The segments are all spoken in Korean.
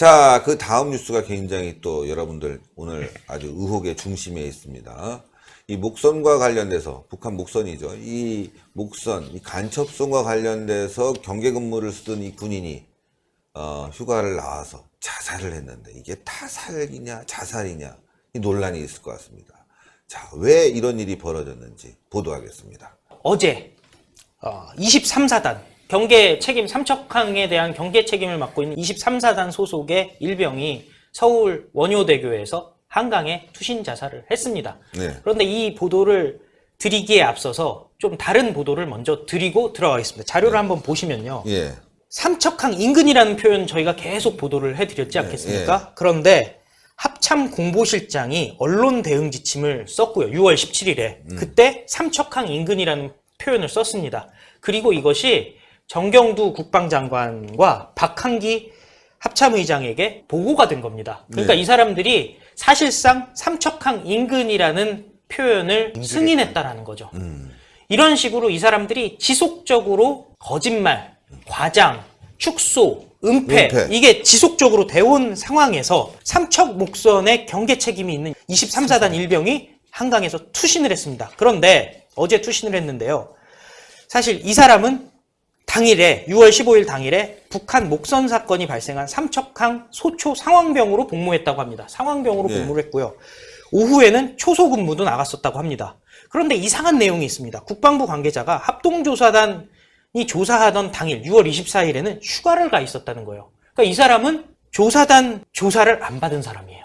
자, 그 다음 뉴스가 굉장히 또 여러분들 오늘 아주 의혹의 중심에 있습니다. 이 목선과 관련돼서 북한 목선이죠. 이 목선, 이 간첩선과 관련돼서 경계 근무를 쓰던 이 군인이 어, 휴가를 나와서 자살을 했는데 이게 타살이냐 자살이냐 이 논란이 있을 것 같습니다. 자, 왜 이런 일이 벌어졌는지 보도하겠습니다. 어제 23사단 경계 책임 삼척항에 대한 경계 책임을 맡고 있는 23사단 소속의 일병이 서울 원효대교에서 한강에 투신 자살을 했습니다. 네. 그런데 이 보도를 드리기에 앞서서 좀 다른 보도를 먼저 드리고 들어가겠습니다. 자료를 한번 보시면요. 예. 삼척항 인근이라는 표현 저희가 계속 보도를 해드렸지 네, 않겠습니까? 그런데 합참 공보실장이 언론 대응 지침을 썼고요. 6월 17일에 그때 삼척항 인근이라는 표현을 썼습니다. 그리고 이것이 정경두 국방장관과 박한기 합참의장에게 보고가 된 겁니다. 그러니까 네. 이 사람들이 사실상 삼척항 인근이라는 표현을 승인했다라는 거죠. 이런 식으로 이 사람들이 지속적으로 거짓말, 과장, 축소, 은폐, 은폐. 이게 지속적으로 돼온 상황에서 삼척 목선의 경계 책임이 있는 23사단 일병이 한강에서 투신을 했습니다. 그런데 어제 투신을 했는데요. 사실 이 사람은 당일에 6월 15일 당일에 북한 목선 사건이 발생한 삼척항 소초 상황병으로 복무했다고 합니다. 상황병으로 네. 복무를 했고요. 오후에는 초소 근무도 나갔었다고 합니다. 그런데 이상한 내용이 있습니다. 국방부 관계자가 합동조사단이 조사하던 당일 6월 24일에는 휴가를 가 있었다는 거예요. 그러니까 이 사람은 조사단 조사를 안 받은 사람이에요.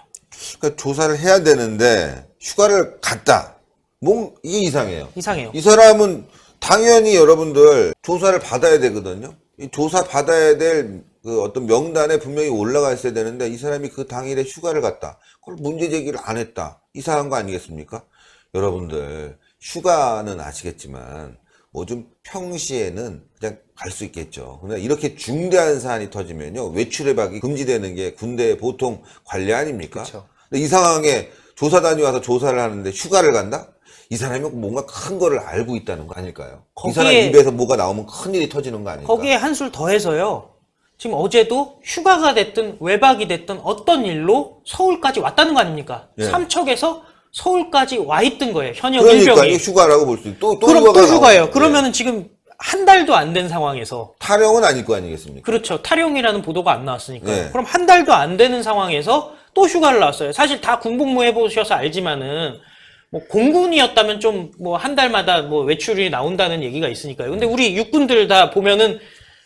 그러니까 조사를 해야 되는데 휴가를 갔다. 뭐 이게 이상해요. 이상해요. 이 사람은 당연히 여러분들 조사를 받아야 되거든요. 이 조사 받아야 될 그 어떤 명단에 분명히 올라가 있어야 되는데 이 사람이 그 당일에 휴가를 갔다. 그걸 문제 제기를 안 했다. 이상한 거 아니겠습니까? 여러분들 휴가는 아시겠지만 뭐좀 평시에는 그냥 갈 수 있겠죠. 그러나 이렇게 중대한 사안이 터지면요 외출 해박이 금지되는 게 군대 보통 관례 아닙니까? 그쵸. 근데 이 상황에 조사단이 와서 조사를 하는데 휴가를 간다? 이 사람이 뭔가 큰 거를 알고 있다는 거 아닐까요? 이 사람 거기에- 입에서 뭐가 나오면 큰 일이 터지는 거 아닐까? 거기에 한술 더해서요. 지금 어제도 휴가가 됐든 외박이 됐든 어떤 일로 서울까지 왔다는 거 아닙니까? 예. 삼척에서 서울까지 와 있던 거예요. 현역 그러니까 일병이. 휴가라고 볼 수 있고 또, 또 그럼 또 휴가가 휴가예요. 나오고. 그러면은 예. 지금 한 달도 안 된 상황에서 타령은 아닐 거 아니겠습니까? 그렇죠. 탈용이라는 보도가 안 나왔으니까요. 네. 그럼 한 달도 안 되는 상황에서 또 휴가를 나왔어요. 사실 다 군복무 해보셔서 알지만은 뭐 공군이었다면 좀 뭐 한 달마다 뭐 외출이 나온다는 얘기가 있으니까요. 근데 우리 육군들 다 보면은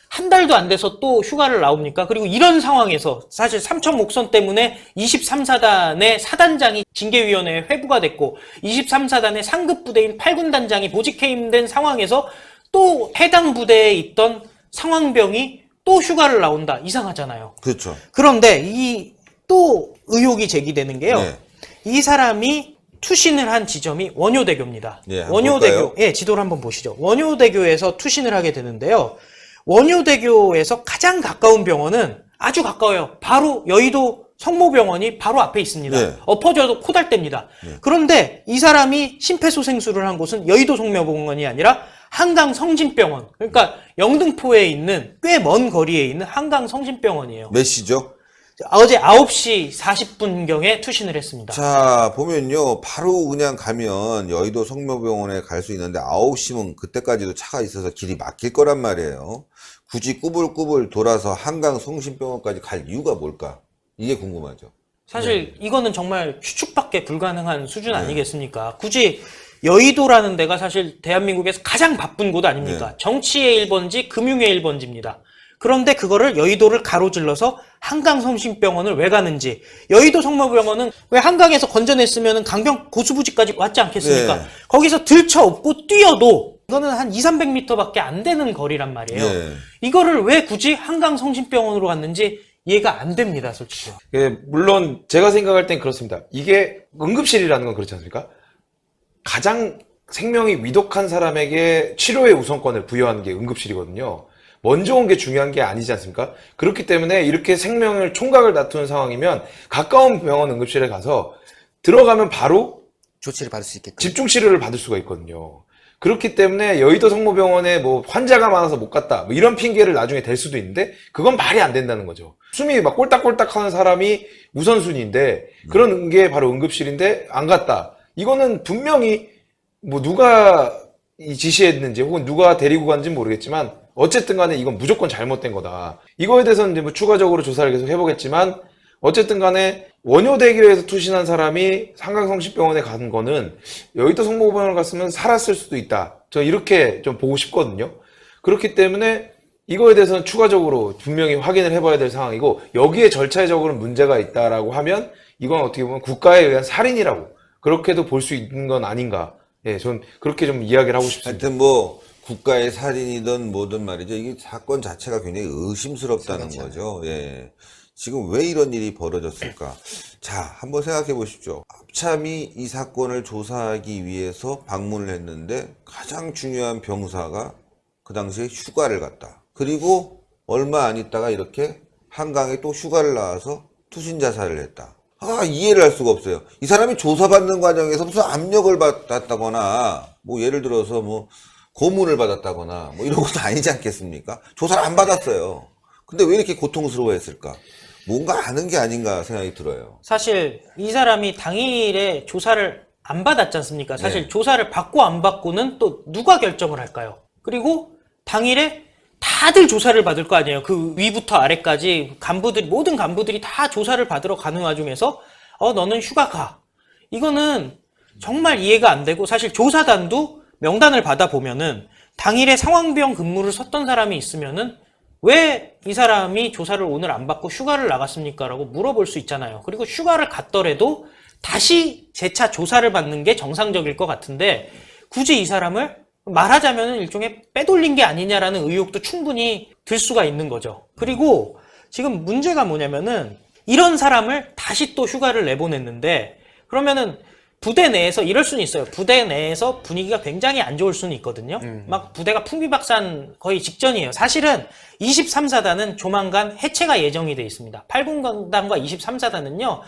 한 달도 안 돼서 또 휴가를 나옵니까? 그리고 이런 상황에서 사실 삼천 목선 때문에 23사단의 사단장이 징계위원회에 회부가 됐고 23사단의 상급 부대인 8군 단장이 보직 해임된 상황에서 또 해당 부대에 있던 상황병이 또 휴가를 나온다. 이상하잖아요. 그렇죠. 그런데 이 또 의혹이 제기되는 게요. 네. 이 사람이 투신을 한 지점이 원효대교입니다. 예, 원효대교? 예, 지도를 한번 보시죠. 원효대교에서 투신을 하게 되는데요. 원효대교에서 가장 가까운 병원은 아주 가까워요. 바로 여의도 성모병원이 바로 앞에 있습니다. 네. 엎어져도 코달대입니다. 그런데 이 사람이 심폐소생술을 한 곳은 여의도 성모병원이 아니라 한강 성진병원. 그러니까 영등포에 있는 꽤 먼 거리에 있는 한강 성진병원이에요. 몇 시죠? 어제 9시 40분경에 투신을 했습니다. 자, 보면요. 바로 그냥 가면 여의도 성모병원에 갈 수 있는데 9시면 그때까지도 차가 있어서 길이 막힐 거란 말이에요. 굳이 꾸불꾸불 돌아서 한강 성심병원까지 갈 이유가 뭘까? 이게 궁금하죠. 사실 이거는 정말 추측밖에 불가능한 수준 아니겠습니까? 굳이 여의도라는 데가 사실 대한민국에서 가장 바쁜 곳 아닙니까? 네. 정치의 1번지, 금융의 1번지입니다. 그런데 그거를 여의도를 가로질러서 한강성심병원을 왜 가는지 여의도 성모병원은 왜 한강에서 건져냈으면 강병 고수부지까지 왔지 않겠습니까? 네. 거기서 들쳐업고 뛰어도 이거는 한 2, 300m밖에 안 되는 거리란 말이에요. 네. 이거를 왜 굳이 한강성심병원으로 갔는지 이해가 안 됩니다, 솔직히. 예, 물론 제가 생각할 땐 그렇습니다. 이게 응급실이라는 건 그렇지 않습니까? 가장 생명이 위독한 사람에게 치료의 우선권을 부여하는 게 응급실이거든요. 먼저 온 게 중요한 게 아니지 않습니까? 그렇기 때문에 이렇게 생명을 총각을 다투는 상황이면 가까운 병원 응급실에 가서 들어가면 바로 조치를 받을 수 있게끔. 집중 치료를 받을 수가 있거든요. 그렇기 때문에 여의도 성모병원에 뭐 환자가 많아서 못 갔다. 뭐 이런 핑계를 나중에 댈 수도 있는데 그건 말이 안 된다는 거죠. 숨이 막 꼴딱꼴딱 하는 사람이 우선순위인데 그런 게 바로 응급실인데 안 갔다. 이거는 분명히 뭐 누가 이 지시했는지 혹은 누가 데리고 간지 모르겠지만 어쨌든 간에 이건 무조건 잘못된 거다. 이거에 대해서는 이제 뭐 추가적으로 조사를 계속 해보겠지만 어쨌든 간에 원효 대교에서 투신한 사람이 상강성심병원에 간 거는 여의도 성모병원을 갔으면 살았을 수도 있다. 저 이렇게 좀 보고 싶거든요. 그렇기 때문에 이거에 대해서는 추가적으로 분명히 확인을 해봐야 될 상황이고 여기에 절차적으로 문제가 있다라고 하면 이건 어떻게 보면 국가에 의한 살인이라고 그렇게도 볼 수 있는 건 아닌가. 예, 전 그렇게 좀 이야기를 하고 싶습니다. 하여튼 뭐 국가의 살인이든 뭐든 말이죠. 이게 사건 자체가 굉장히 의심스럽다는 거죠. 예. 지금 왜 이런 일이 벌어졌을까? 자, 한번 생각해 보십시오. 합참이 이 사건을 조사하기 위해서 방문을 했는데 가장 중요한 병사가 그 당시에 휴가를 갔다. 그리고 얼마 안 있다가 이렇게 한강에 또 휴가를 나와서 투신 자살을 했다. 아, 이해를 할 수가 없어요. 이 사람이 조사받는 과정에서 무슨 압력을 받았다거나, 뭐 예를 들어서 뭐 고문을 받았다거나, 뭐 이런 것도 아니지 않겠습니까? 조사를 안 받았어요. 근데 왜 이렇게 고통스러워 했을까? 뭔가 아는 게 아닌가 생각이 들어요. 사실 이 사람이 당일에 조사를 안 받았지 않습니까? 사실 네. 조사를 받고 안 받고는 또 누가 결정을 할까요? 그리고 당일에 다들 조사를 받을 거 아니에요. 그 위부터 아래까지 간부들 모든 간부들이 다 조사를 받으러 가는 와중에서 어 너는 휴가 가. 이거는 정말 이해가 안 되고 사실 조사단도 명단을 받아 보면은 당일에 상황병 근무를 섰던 사람이 있으면은 왜 이 사람이 조사를 오늘 안 받고 휴가를 나갔습니까? 라고 물어볼 수 있잖아요. 그리고 휴가를 갔더라도 다시 재차 조사를 받는 게 정상적일 것 같은데 굳이 이 사람을 말하자면 일종의 빼돌린 게 아니냐라는 의혹도 충분히 들 수가 있는 거죠. 그리고 지금 문제가 뭐냐면은 이런 사람을 다시 또 휴가를 내보냈는데 그러면은 부대 내에서 이럴 수는 있어요. 부대 내에서 분위기가 굉장히 안 좋을 수는 있거든요. 막 부대가 풍비박산 거의 직전이에요. 사실은 23사단은 조만간 해체가 예정이 돼 있습니다. 8군단과 23사단은요,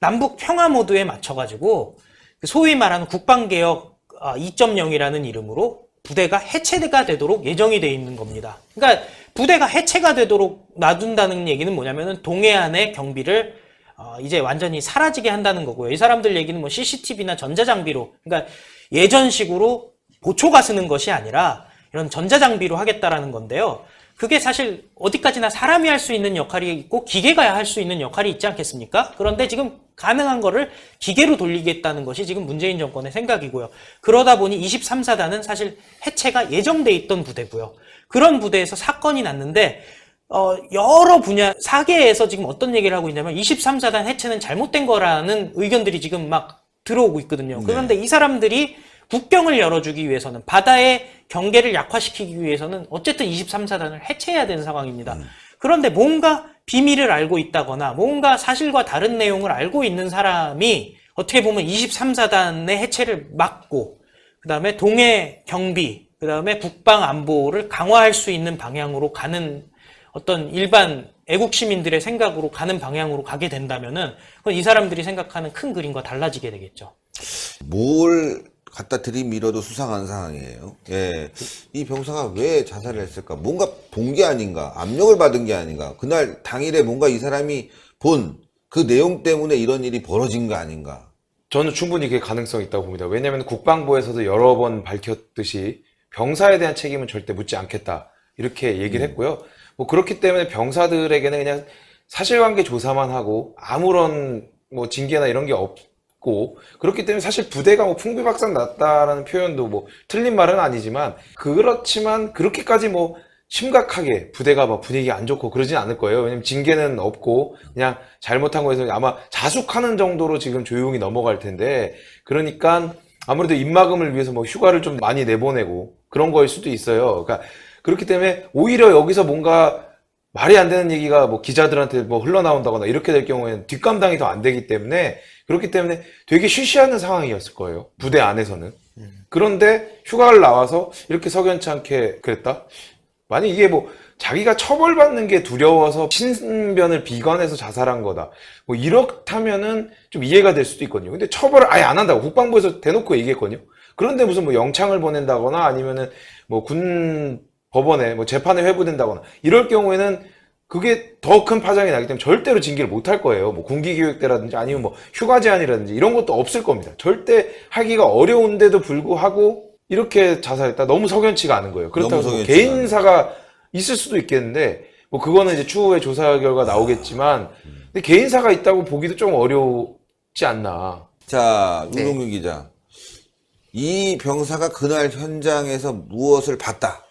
남북 평화 모드에 맞춰가지고 그 소위 말하는 국방개혁 2.0이라는 이름으로 부대가 해체가 되도록 예정이 돼 있는 겁니다. 그러니까 부대가 해체가 되도록 놔둔다는 얘기는 뭐냐면은 동해안의 경비를 어, 이제 완전히 사라지게 한다는 거고요. 이 사람들 얘기는 뭐 CCTV나 전자장비로, 그러니까 예전식으로 보초가 쓰는 것이 아니라 이런 전자장비로 하겠다라는 건데요. 그게 사실 어디까지나 사람이 할 수 있는 역할이 있고 기계가 할 수 있는 역할이 있지 않겠습니까? 그런데 지금 가능한 거를 기계로 돌리겠다는 것이 지금 문재인 정권의 생각이고요. 그러다 보니 23사단은 사실 해체가 예정돼 있던 부대고요. 그런 부대에서 사건이 났는데 어, 여러 분야, 사계에서 지금 어떤 얘기를 하고 있냐면 23사단 해체는 잘못된 거라는 의견들이 지금 막 들어오고 있거든요. 그런데 이 사람들이 국경을 열어주기 위해서는 바다의 경계를 약화시키기 위해서는 어쨌든 23사단을 해체해야 되는 상황입니다. 그런데 뭔가 비밀을 알고 있다거나 뭔가 사실과 다른 내용을 알고 있는 사람이 어떻게 보면 23사단의 해체를 막고 그 다음에 동해 경비, 그 다음에 북방 안보를 강화할 수 있는 방향으로 가는 어떤 일반 애국 시민들의 생각으로 가는 방향으로 가게 된다면은 그건 이 사람들이 생각하는 큰 그림과 달라지게 되겠죠. 뭘 갖다 들이밀어도 수상한 상황이에요. 예. 이 병사가 왜 자살을 했을까? 뭔가 본 게 아닌가? 압력을 받은 게 아닌가? 그날 당일에 뭔가 이 사람이 본 그 내용 때문에 이런 일이 벌어진 거 아닌가? 저는 충분히 그게 가능성이 있다고 봅니다. 왜냐하면 국방부에서도 여러 번 밝혔듯이 병사에 대한 책임은 절대 묻지 않겠다 이렇게 얘기를 했고요. 뭐 그렇기 때문에 병사들에게는 그냥 사실관계 조사만 하고 아무런 뭐 징계나 이런 게 없고 그렇기 때문에 사실 부대가 뭐 풍비박산 났다라는 표현도 뭐 틀린 말은 아니지만 그렇지만 그렇게까지 뭐 심각하게 부대가 막 분위기 안 좋고 그러진 않을 거예요. 왜냐면 징계는 없고 그냥 잘못한 거에서 아마 자숙하는 정도로 지금 조용히 넘어갈 텐데 그러니까 아무래도 입막음을 위해서 뭐 휴가를 좀 많이 내보내고 그런 거일 수도 있어요. 그러니까 그렇기 때문에 오히려 여기서 뭔가 말이 안 되는 얘기가 뭐 기자들한테 뭐 흘러나온다거나 이렇게 될 경우에는 뒷감당이 더 안 되기 때문에 그렇기 때문에 되게 쉬쉬하는 상황이었을 거예요. 부대 안에서는. 그런데 휴가를 나와서 이렇게 석연치 않게 그랬다? 만약 이게 뭐 자기가 처벌받는 게 두려워서 신변을 비관해서 자살한 거다. 뭐 이렇다면은 좀 이해가 될 수도 있거든요. 근데 처벌을 아예 안 한다고 국방부에서 대놓고 얘기했거든요. 그런데 무슨 뭐 영창을 보낸다거나 아니면은 뭐 군 법원에 뭐 재판에 회부된다거나 이럴 경우에는 그게 더 큰 파장이 나기 때문에 절대로 징계를 못 할 거예요. 뭐 군기교육대라든지 아니면 뭐 휴가 제한이라든지 이런 것도 없을 겁니다. 절대 하기가 어려운데도 불구하고 이렇게 자살했다. 너무 석연치가 않은 거예요. 그렇다고 뭐 개인사가 있을 수도 있겠는데 뭐 그거는 이제 추후에 조사 결과 나오겠지만 근데 개인사가 있다고 보기도 좀 어렵지 않나. 자, 네. 윤동규 기자. 이 병사가 그날 현장에서 무엇을 봤다.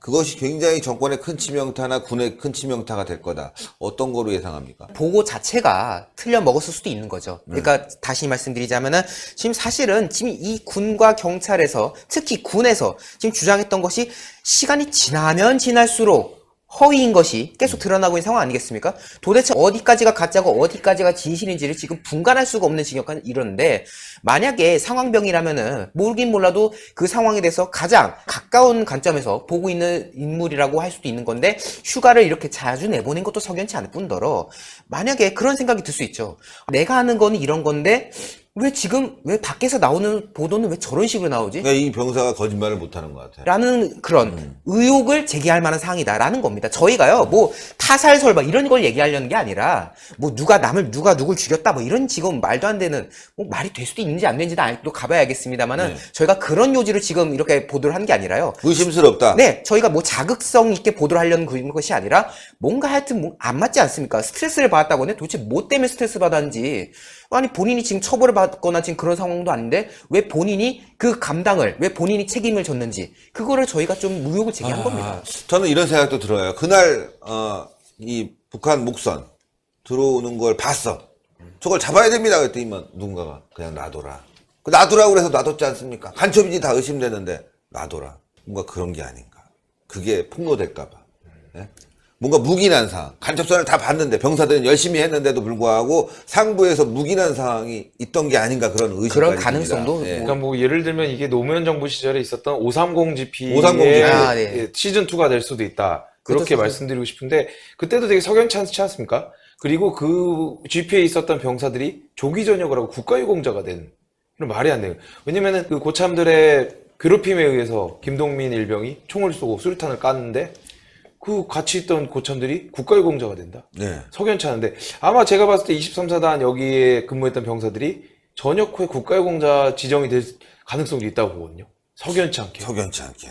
그것이 굉장히 정권의 큰 치명타나 군의 큰 치명타가 될 거다. 어떤 거로 예상합니까? 보고 자체가 틀려 먹었을 수도 있는 거죠. 그러니까 다시 말씀드리자면은 지금 사실은 지금 이 군과 경찰에서 특히 군에서 지금 주장했던 것이 시간이 지나면 지날수록 허위인 것이 계속 드러나고 있는 상황 아니겠습니까? 도대체 어디까지가 가짜고 어디까지가 진실인지를 지금 분간할 수가 없는 지경까지 이러는데 만약에 상황병이라면은 모르긴 몰라도 그 상황에 대해서 가장 가까운 관점에서 보고 있는 인물이라고 할 수도 있는 건데 휴가를 이렇게 자주 내보낸 것도 석연치 않을 뿐더러 만약에 그런 생각이 들 수 있죠. 내가 하는 거는 이런 건데 왜 지금 왜 밖에서 나오는 보도는 왜 저런 식으로 나오지? 그러니까 이 병사가 거짓말을 못 하는 것 같아요. 라는 그런 의혹을 제기할 만한 사항이다라는 겁니다. 저희가요, 뭐 타살설마 이런 걸 얘기하려는 게 아니라 뭐 누가 남을 누가 누굴 죽였다 뭐 이런 지금 말도 안 되는 뭐 말이 될 수도 있는지 안 되는지도 알- 또 가봐야겠습니다만은 네. 저희가 그런 요지를 지금 이렇게 보도를 한 게 아니라요. 의심스럽다. 네, 저희가 뭐 자극성 있게 보도를 하려는 그- 것이 아니라 뭔가 하여튼 뭐 안 맞지 않습니까? 스트레스를 받았다고 하는데 도대체 뭐 때문에 스트레스 받았는지 아니 본인이 지금 처벌을 받거나 지금 그런 상황도 아닌데 왜 본인이 그 감당을 왜 본인이 책임을 졌는지 그거를 저희가 좀 의혹을 제기한 겁니다. 아, 저는 이런 생각도 들어요. 그날 어, 이 북한 목선 들어오는 걸 봤어. 저걸 잡아야 됩니다. 그랬더니 뭐 누군가가 그냥 놔둬라. 그 놔두라고 그래서 놔뒀지 않습니까? 간첩인지 다 의심되는데 놔둬라. 뭔가 그런 게 아닌가. 그게 폭로될까봐. 예? 뭔가 무기난 상황. 간첩선을 다 봤는데 병사들은 열심히 했는데도 불구하고 상부에서 무기난 상황이 있던 게 아닌가 그런 의심까지 그런. 가능성도 예. 그러니까 뭐 예를 들면 이게 노무현 정부 시절에 있었던 530 GP의 530 GP. 아, 네. 시즌 2가 될 수도 있다. 그렇게 그것도 말씀드리고 싶은데 그때도 되게 석연치 않지 않습니까? 그리고 그 GP에 있었던 병사들이 조기 전역을 하고 국가유공자가 된 이런 말이 안 돼요. 왜냐면은 그 고참들의 괴롭힘에 의해서 김동민 일병이 총을 쏘고 수류탄을 깠는데 그 같이 있던 고참들이 국가유공자가 된다. 네. 석연치 않은데 아마 제가 봤을 때 23사단 여기에 근무했던 병사들이 전역 후에 국가유공자 지정이 될 가능성도 있다고 보거든요. 석연치 않게. 석연치 않게.